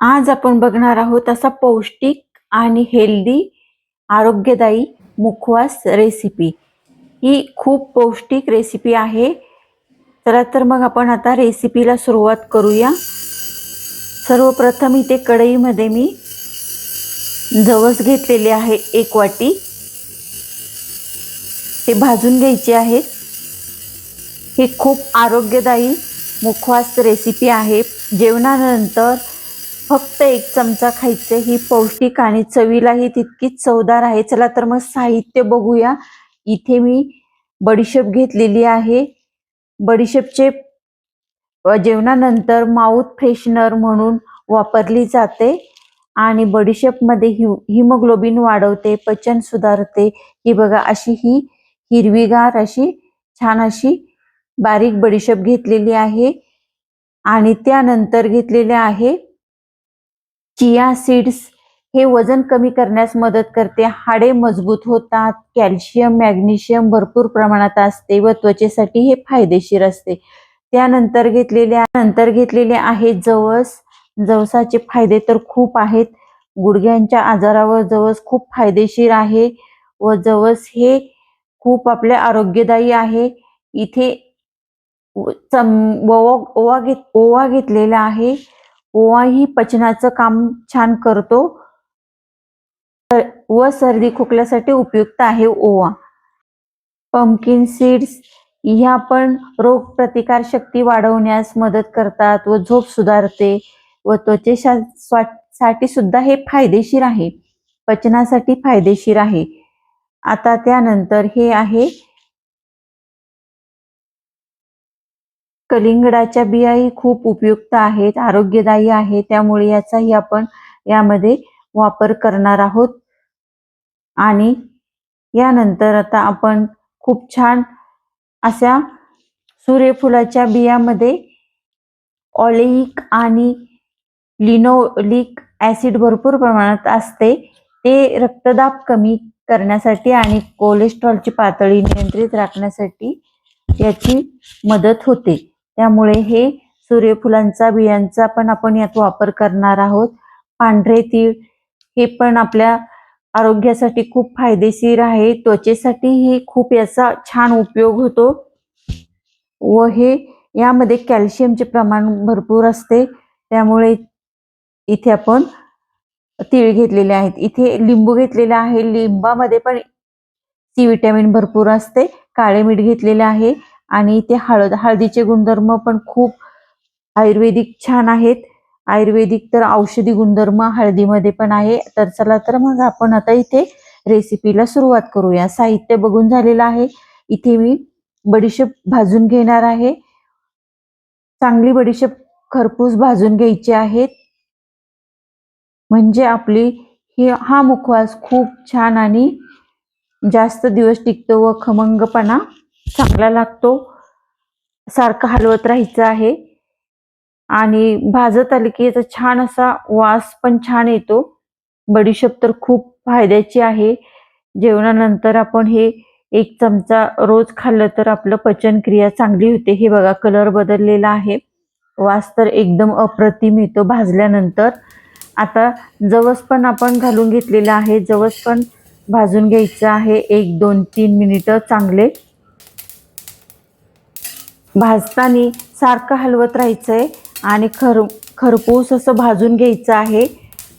आज आपण बघणार आहोत असा पौष्टिक आणि हेल्दी आरोग्यदायी मुखवास रेसिपी ही खूप पौष्टिक रेसिपी आहे. चला तर मग आपण आता रेसिपीला सुरुवात करूया. सर्वप्रथम इथे कढईमध्ये मी जवस घेतलेले आहे एक वाटी. ते भाजून घ्यायचे आहेत ही खूप आरोग्यदायी मुखवास रेसिपी आहे. जेवणानंतर फक्त एक चमचा खायचे ही पौष्टिक आणि चवीलाही तितकीच चवदार आहे. चला तर मग साहित्य बघूया. इथे मी बडीशेप घेतलेली आहे. बडीशेपचे जेवणानंतर माउथ फ्रेशनर म्हणून वापरली जाते आणि बडीशेपमध्ये हि हिमोग्लोबिन वाढवते पचन सुधारते. ही बघा अशी ही हिरवीगार अशी छान अशी बारीक बडीशेप घेतलेली आहे. आणि त्यानंतर घेतलेले आहे चिया सीड्स हे वजन कमी करण्यास मदत करते. हाडे मजबूत होतात कॅल्शियम मॅग्नेशियम भरपूर प्रमाणात असते व त्वचेसाठी हे फायदेशीर असते. त्यानंतर घेतलेले नंतर घेतलेले आहे जवस. जवसाचे फायदे तर खूप आहेत. गुडघ्यांच्या आजारावर जवस खूप फायदेशीर आहे व जवस हे खूप आपले आरोग्यदायी आहे. इथे चम- ओवा ओवा घेत ओवा घेतलेला आहे. ओवा ही पचनाचं काम छान करतो. व सर्दी खोकल्यासाठी उपयुक्त आहे ओवा. पंपकिन सीड्स ह्या पण रोगप्रतिकार शक्ती वाढवण्यास मदत करतात व झोप सुधारते व त्वचेशा स्वा- साठी सुद्धा हे फायदेशीर आहे. पचनासाठी फायदेशीर आहे. आता त्यानंतर हे आहे कलिंगडाच्या बियाही खूप उपयुक्त आहेत आरोग्यदायी आहे त्यामुळे याचाही आपण यामध्ये वापर करणार आहोत. आणि यानंतर आता आपण खूप छान अशा सूर्यफुलाच्या बियामध्ये ऑलिक आणि लिनोलिक ॲसिड भरपूर प्रमाणात असते. ते रक्तदाब कमी करण्यासाठी आणि कोलेस्ट्रॉलची पातळी नियंत्रित राखण्यासाठी याची मदत होते. त्यामुळे हे सूर्यफुलांचा बियांचा पण आपण यात वापर करणार आहोत. पांढरे तीळ हे पण आपल्या आरोग्यासाठी खूप फायदेशीर आहे. त्वचेसाठी हे खूप याचा छान उपयोग होतो. व हे यामध्ये कॅल्शियमचे प्रमाण भरपूर असते. त्यामुळे इथे आपण तीळ घेतलेले आहेत. इथे लिंबू घेतलेले आहे. लिंबामध्ये पण सी विटॅमिन भरपूर असते. काळे मीठ घेतलेले आहे. आणि इथे हळद हळदीचे गुणधर्म पण खूप आयुर्वेदिक छान आहेत. आयुर्वेदिक तर औषधी गुणधर्म हळदीमध्ये पण आहे. तर चला तर मग आपण आता इथे रेसिपीला सुरुवात करूया. साहित्य बघून झालेलं आहे. इथे मी बडीशेप भाजून घेणार आहे. चांगली बडीशेप खरपूस भाजून घ्यायची आहेत म्हणजे आपली ही हा मुखवास खूप छान आणि जास्त दिवस टिकतो व खमंगपणा चांगला लागतो. सारखं हलवत राहायचं आहे. आणि भाजत आले की याचा छान असा वास पण छान येतो. बडीशेप तर खूप फायद्याची आहे. जेवणानंतर आपण हे एक चमचा रोज खाल्लं तर आपलं पचनक्रिया चांगली होते. हे बघा कलर बदललेला आहे. वास तर एकदम अप्रतिम येतो भाजल्यानंतर. आता जवस पण आपण घालून घेतलेला आहे. जवस पण भाजून घ्यायचं आहे. एक दोन तीन मिनिटं चांगले. भाजताना सारखं हलवत राहायचं आहे आणि खर खरपूस असं भाजून घ्यायचं आहे.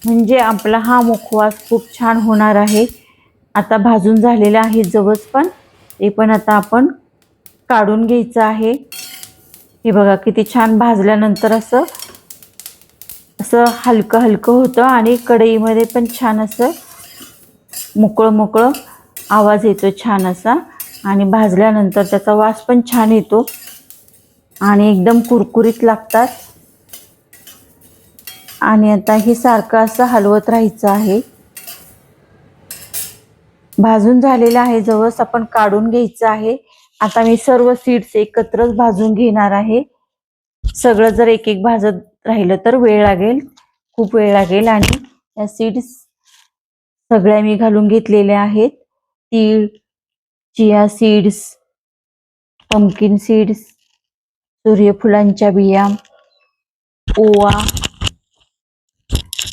म्हणजे आपला हा मुखवास खूप छान होणार आहे. आता भाजून झालेलं आहे जवस पण. ते पण आता आपण काढून घ्यायचं आहे. हे बघा किती छान भाजल्यानंतर असं असं हलकं हलकं होतं आणि कढईमध्ये पण छान असं मोकळं मोकळं आवाज येतो छान असा. आणि भाजल्यानंतर त्याचा वास पण छान येतो. आणि एकदम कुरकुरीत लागतात. आणि आता हे सारखं असं हलवत राहायचं आहे. भाजून झालेलं आहे जवळच आपण काढून घ्यायचं आहे. आता मी सर्व सीड्स एकत्रच भाजून घेणार आहे. सगळं जर एक एक भाजत राहिलं तर वेळ लागेल खूप वेळ लागेल. आणि या सीड्स सगळ्या मी घालून घेतलेल्या आहेत. तीळ चिया सीड्स पंकिन सीड्स सूर्यफुलांच्या बिया ओवा.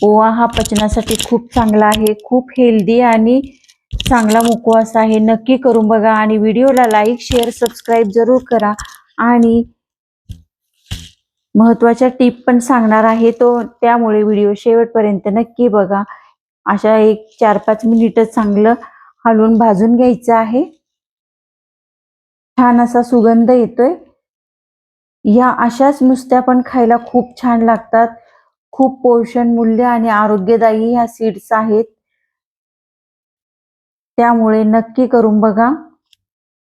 ओवा हा पचनासाठी खूप चांगला आहे खूप हेल्दी आणि चांगला मुखवास आहे. नक्की करून बघा आणि व्हिडिओला लाईक शेअर सबस्क्राईब जरूर करा. आणि महत्त्वाच्या टीप पण सांगणार आहे तो त्यामुळे व्हिडिओ शेवटपर्यंत नक्की बघा. अशा एक चार पाच मिनिटं चांगलं हलवून भाजून घ्यायचं आहे. छान असा सुगंध येतोय. या अशाच नुसत्या पण खायला खूप छान लागतात. खूप पोषण मूल्य आणि आरोग्यदायी ह्या सीड्स आहेत. त्यामुळे नक्की करून बघा.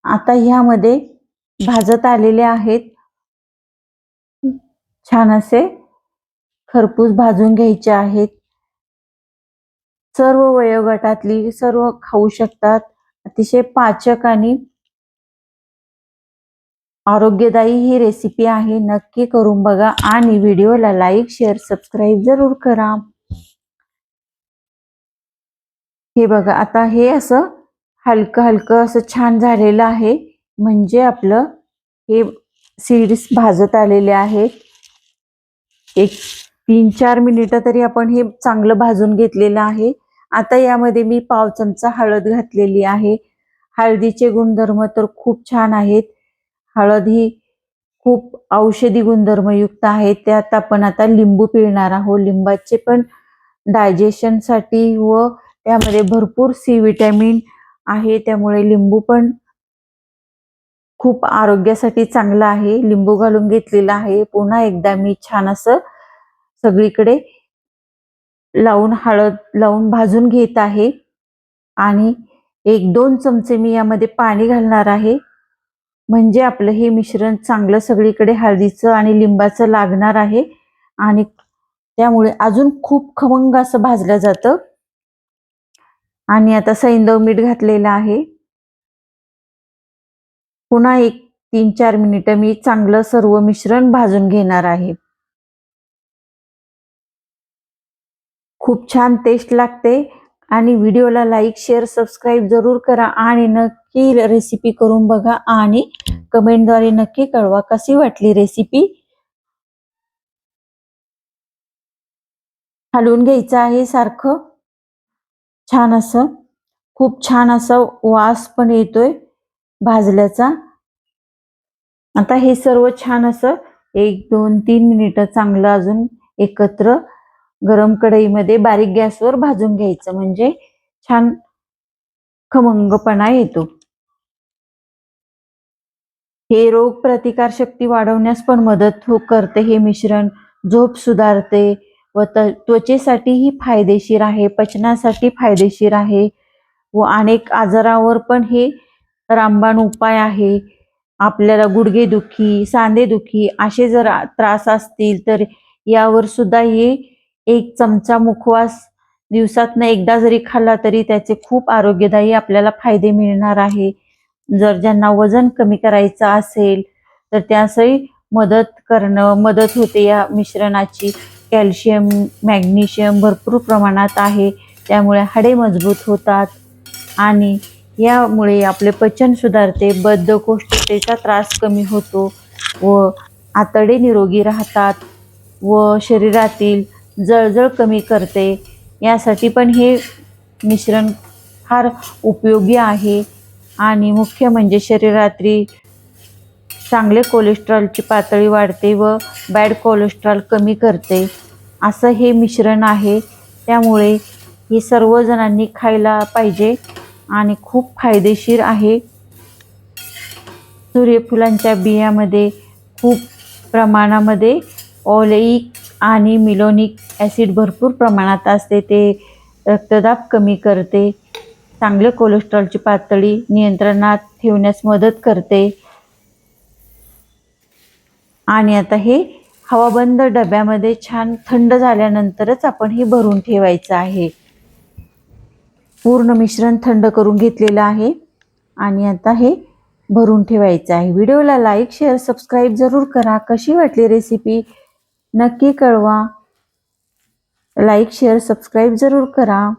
आता ह्यामध्ये भाजत आलेले आहेत. छान असे खरपूस भाजून घ्यायचे आहेत. सर्व वयोगटातली सर्व खाऊ शकतात. अतिशय पाचक आणि आरोग्यदायी ही रेसिपी आहे. नक्की करून बघा आणि व्हिडिओला लाईक शेअर सबस्क्राईब जरूर करा. हे बघा आता हे असं हलकं हलकं असं छान झालेलं आहे. म्हणजे आपलं हे सीड्स भाजत आलेले आहेत. एक तीन चार मिनिटं तरी आपण हे चांगलं भाजून घेतलेलं आहे. आता यामध्ये मी पाव चमचा हळद घातलेली आहे. हळदीचे गुणधर्म तर खूप छान आहेत. हळद ही खूप औषधी गुणधर्मयुक्त आहे. त्यात आपण आता लिंबू पिळणार आहोत. लिंबाचे पण डायजेशनसाठी व त्यामध्ये भरपूर सी विटॅमिन आहे. त्यामुळे लिंबू पण खूप आरोग्यासाठी चांगलं आहे. लिंबू घालून घेतलेला आहे. पुन्हा एकदा मी छान असं सगळीकडे लावून हळद लावून भाजून घेत आहे. आणि एक दोन चमचे मी यामध्ये पाणी घालणार आहे. म्हणजे आपलं हे मिश्रण चांगलं सगळीकडे हळदीचं आणि लिंबाचं लागणार आहे. आणि त्यामुळे अजून खूप खमंग असं भाजलं जातं. आणि आता सैंदव मीठ घातलेलं आहे. पुन्हा एक तीन चार मिनिटं मी चांगलं सर्व मिश्रण भाजून घेणार आहे. खूप छान टेस्ट लागते. आणि व्हिडिओला लाईक शेअर सबस्क्राईब जरूर करा आणि नक्की रेसिपी करून बघा आणि कमेंटद्वारे नक्की कळवा कशी वाटली रेसिपी. हलवून घ्यायचं आहे सारखं. छान असं खूप छान असं वास पण येतोय भाजल्याचा. आता हे सर्व छान असं एक दोन तीन मिनिटं चांगलं अजून एकत्र गरम कढईमध्ये बारीक गॅसवर भाजून घ्यायचं. म्हणजे छान खमंगपणा येतो. हे रोग प्रतिकार शक्ती वाढवण्यास पण मदत हो करते हे मिश्रण. झोप सुधारते व त्वचेसाठीही फायदेशीर आहे पचनासाठी फायदेशीर आहे व अनेक आजारावर पण हे रामबाण उपाय आहे. आपल्याला गुडघेदुखी सांधेदुखी असे जर त्रास असतील तर यावर सुद्धा हे एक चमचा मुखवास दिवसातनं एकदा जरी खाल्ला तरी त्याचे खूप आरोग्यदायी आपल्याला फायदे मिळणार आहे. जर ज्यांना वजन कमी करायचं असेल तर त्यासही मदत करणं मदत होते या मिश्रणाची. कॅल्शियम मॅग्नेशियम भरपूर प्रमाणात आहे. त्यामुळे हाडे मजबूत होतात आणि यामुळे आपले पचन सुधारते बद्धकोष्ठतेचा त्रास कमी होतो व आतडे निरोगी राहतात व शरीरातील जळजळ कमी करते. यासाठी पण हे मिश्रण फार उपयोगी आहे. आणि मुख्य म्हणजे शरीरात्री चांगले कोलेस्ट्रॉलची पातळी वाढते व बॅड कोलेस्ट्रॉल कमी करते. असं हे मिश्रण आहे. त्यामुळे हे सर्वजणांनी खायला पाहिजे आणि खूप फायदेशीर आहे. सूर्यफुलांच्या बियामध्ये खूप प्रमाणामध्ये ऑलेईक आणि मिलोनिक ॲसिड भरपूर प्रमाणात असते ते रक्तदाब कमी करते चांगले कोलेस्ट्रॉलची पातळी नियंत्रणात ठेवण्यास मदत करते. आणि आता हे हवाबंद डब्यामध्ये छान थंड झाल्यानंतरच आपण हे भरून ठेवायचं आहे. पूर्ण मिश्रण थंड करून घेतलेलं आहे आणि आता हे भरून ठेवायचं आहे. व्हिडिओला लाईक शेअर सबस्क्राईब जरूर करा. कशी वाटली रेसिपी? नक्की कळवा. लाईक शेअर सबस्क्राईब जरूर करा.